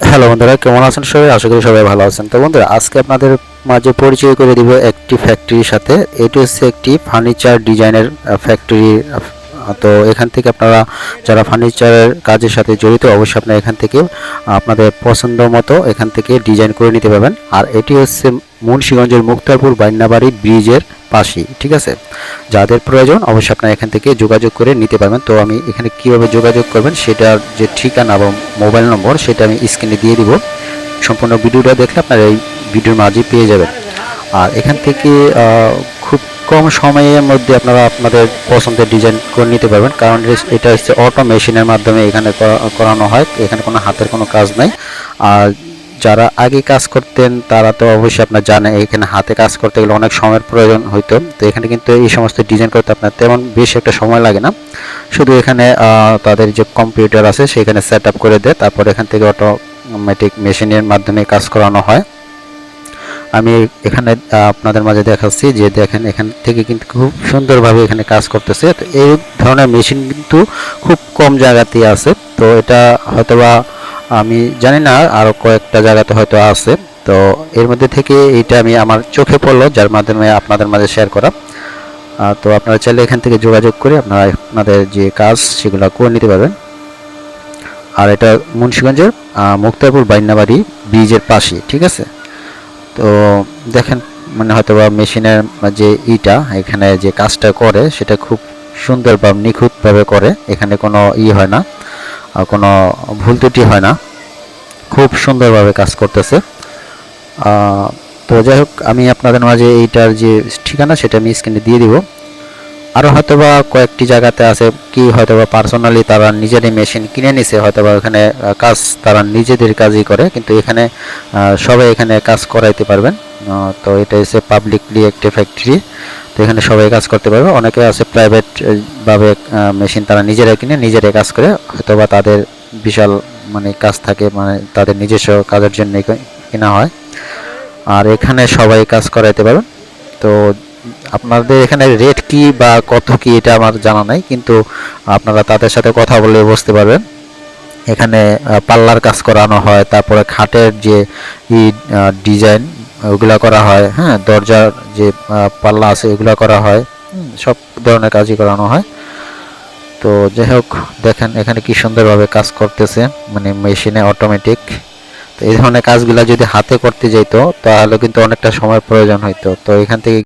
Hello বন্ধুরা, কেমন আছেন সবাই? আশা করি সবাই ভালো আছেন। তো বন্ধুরা, আজকে আপনাদের মাঝে পরিচয় করে দিব একটি ফ্যাক্টরির সাথে। এটি হচ্ছে একটি ফার্নিচার ডিজাইনের ফ্যাক্টরি তো এখান থেকে আপনারা যারা ফার্নিচারের কাজের সাথে জড়িত, অবশ্যই আপনারা এখান থেকে আপনাদের পছন্দ মতো এখান থেকে ডিজাইন করে নিতে পারবেন। আর এটি হচ্ছে মুন্সিগঞ্জের মুক্তারপুর বাইন্নাবাড়ি ব্রিজের পাশেই, ঠিক আছে? যাদের প্রয়োজন, অবশ্যই আপনারা এখান থেকে যোগাযোগ করে নিতে পারবেন। তো আমি এখানে কীভাবে যোগাযোগ করবেন, সেটার যে ঠিকানা এবং মোবাইল নম্বর, সেটা আমি স্ক্রিনে দিয়ে দিব। সম্পূর্ণ ভিডিওটা দেখলে আপনারা এই ভিডিওর মাঝে পেয়ে যাবেন। আর এখান থেকে কম সময়ের মধ্যে আপনারা আপনাদের পছন্দের ডিজাইন করে নিতে পারবেন। কারণ এটা হচ্ছে অটো মেশিনের মাধ্যমে এখানে করানো হয়। এখানে কোনো হাতের কোনো কাজ নাই। আর যারা আগে কাজ করতেন, তারা তো অবশ্যই আপনার জানে এখানে হাতে কাজ করতে গেলে অনেক সময়ের প্রয়োজন হইতো। তো এখানে কিন্তু এই সমস্ত ডিজাইন করতে আপনার তেমন বেশি একটা সময় লাগে না। শুধু এখানে তাদের যে কম্পিউটার আছে, সেখানে সেট করে দেয়। তারপর এখান থেকে অটোমেটিক মেশিনের মাধ্যমে কাজ করানো হয়। আমি এখানে আপনাদের মাঝে দেখাচ্ছি যে দেখেন এখান থেকে কিন্তু খুব সুন্দরভাবে এখানে কাজ করতেছে। তো এই ধরনের মেশিন কিন্তু খুব কম জায়গাতেই আছে। তো এটা হয়তোবা আমি জানি না আরও কয়েকটা জায়গাতে হয়তো আছে। তো এর মধ্যে থেকে এটা আমি আমার চোখে পড়ল, যার মাধ্যমে আপনাদের মাঝে শেয়ার করা। তো আপনারা চাইলে এখান থেকে যোগাযোগ করে আপনারা আপনাদের যে কাজ, সেগুলো করে নিতে পারবেন। আর এটা মুন্সিগঞ্জের মুক্তারপুর বাইন্নাবাড়ি ব্রিজের পাশে, ঠিক আছে? তো দেখেন মানে হয়তো বা মেশিনের যে ইটা, এখানে যে কাজটা করে, সেটা খুব সুন্দর বা নিখুঁতভাবে করে। এখানে কোনো ই হয় না কোনো ভুল ত্রুটি হয় না। খুব সুন্দরভাবে কাজ করতেছে। তো যাই হোক, আমি আপনাদের মাঝে এইটার যে ঠিকানা, সেটা আমি স্ক্রিনে দিয়ে দিব। আরও হয়তোবা কয়েকটি জায়গাতে আছে কি হয়তোবা পার্সোনালি তারা নিজেরই মেশিন কিনে নিছে হয়তোবা আহ, কাজ তারা নিজেদের কাজই করে কিন্তু এখানে সবাই এখানে কাজ করাইতে পারবেন। তো এটা হচ্ছে পাবলিকলি একটি ফ্যাক্টরি তো এখানে সবাই কাজ করতে পারবে। অনেকে আছে প্রাইভেটভাবে মেশিন তারা নিজেরাই কিনে নিজেরাই কাজ করে। হয়তোবা তাদের বিশাল মানে কাজ থাকে মানে তাদের নিজস্ব কাজের জন্য কেনা হয়। আর এখানে সবাই কাজ করাইতে পারবেন। তো আপনাদের এখানে রেট কি বা কত কি এটা আমার জানা নাই, কিন্তু আপনারা তাদের সাথে কথা বলে বুঝতে পারবেন। এখানে পাল্লার কাজ করানো হয়, তারপরে খাটের যে ডিজাইন ওগুলা করা হয় হ্যাঁ দরজার যে পাল্লা আছে, এগুলা করা হয় সব ধরনের কাজই করানো হয়। তো যাই হোক, দেখেন এখানে কি সুন্দরভাবে কাজ করতেছে মানে মেশিনে অটোমেটিক তো এই ধরনের কাজগুলা যদি হাতে করতে যেত তাহলে কিন্তু অনেকটা সময় প্রয়োজন হইতো। তো এখান থেকে